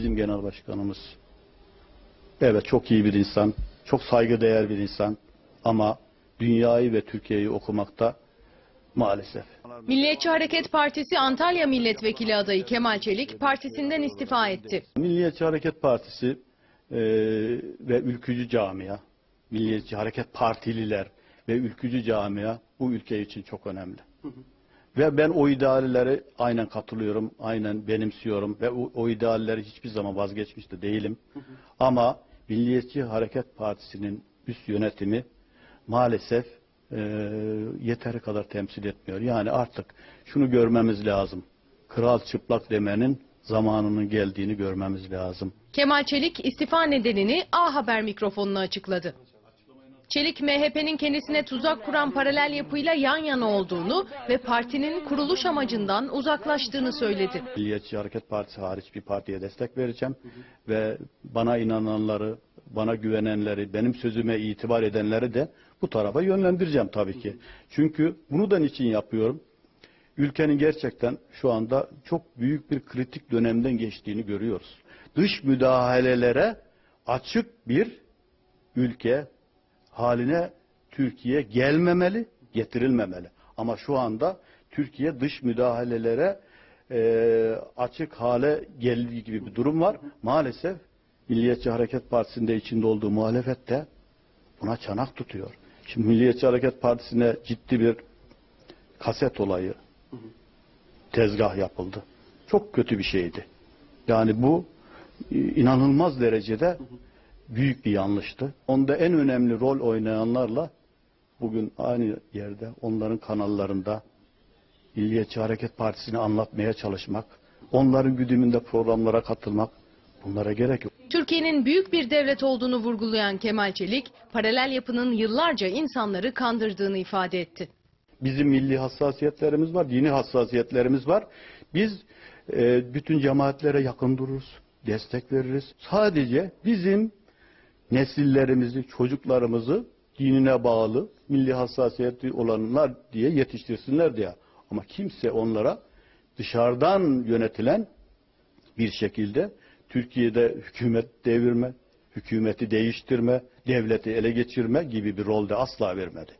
bizim genel başkanımız evet çok iyi bir insan, çok saygıdeğer bir insan ama dünyayı ve Türkiye'yi okumakta maalesef. Milliyetçi Hareket Partisi Antalya Milletvekili adayı Kemal Çelik partisinden istifa etti. Milliyetçi Hareket Partisi eee, ve ülkücü camia, Milliyetçi Hareket Partililer ve ülkücü camia bu ülke için çok önemli. Ve ben o idealleri aynen katılıyorum, aynen benimsiyorum ve o, o idealleri hiçbir zaman vazgeçmiş de değilim. Ama Milliyetçi Hareket Partisi'nin üst yönetimi maalesef eee, yeteri kadar temsil etmiyor. Yani artık şunu görmemiz lazım. Kral çıplak demenin zamanının geldiğini görmemiz lazım. Kemal Çelik istifa nedenini A Haber mikrofonuna açıkladı. Çelik MHP'nin kendisine tuzak kuran paralel yapıyla yan yana olduğunu ve partinin kuruluş amacından uzaklaştığını söyledi. Milliyetçi Hareket Partisi hariç bir partiye destek vereceğim ve bana inananları, bana güvenenleri, benim sözüme itibar edenleri de bu tarafa yönlendireceğim tabii ki. Çünkü bunu da niçin yapıyorum? Ülkenin gerçekten şu anda çok büyük bir kritik dönemden geçtiğini görüyoruz. Dış müdahalelere açık bir ülke haline Türkiye gelmemeli, getirilmemeli. Ama şu anda Türkiye dış müdahalelere e, açık hale geldiği gibi bir durum var. Maalesef Milliyetçi Hareket Partisi'nde içinde olduğu muhalefet de buna çanak tutuyor. Şimdi Milliyetçi Hareket Partisi'ne ciddi bir kaset olayı tezgah yapıldı. Çok kötü bir şeydi. Yani bu e, inanılmaz derecede büyük bir yanlıştı. Onda en önemli rol oynayanlarla bugün aynı yerde onların kanallarında Milliyetçi Hareket Partisi'ni anlatmaya çalışmak, onların güdümünde programlara katılmak bunlara gerek yok. Türkiye'nin büyük bir devlet olduğunu vurgulayan Kemal Çelik, paralel yapının yıllarca insanları kandırdığını ifade etti. Bizim milli hassasiyetlerimiz var, dini hassasiyetlerimiz var. Biz e, bütün cemaatlere yakın dururuz, destek veririz. Sadece bizim nesillerimizi, çocuklarımızı dinine bağlı, milli hassasiyeti olanlar diye yetiştirsinler diye. Ama kimse onlara dışarıdan yönetilen bir şekilde Türkiye'de hükümet devirme, hükümeti değiştirme, devleti ele geçirme gibi bir rolde asla vermedi.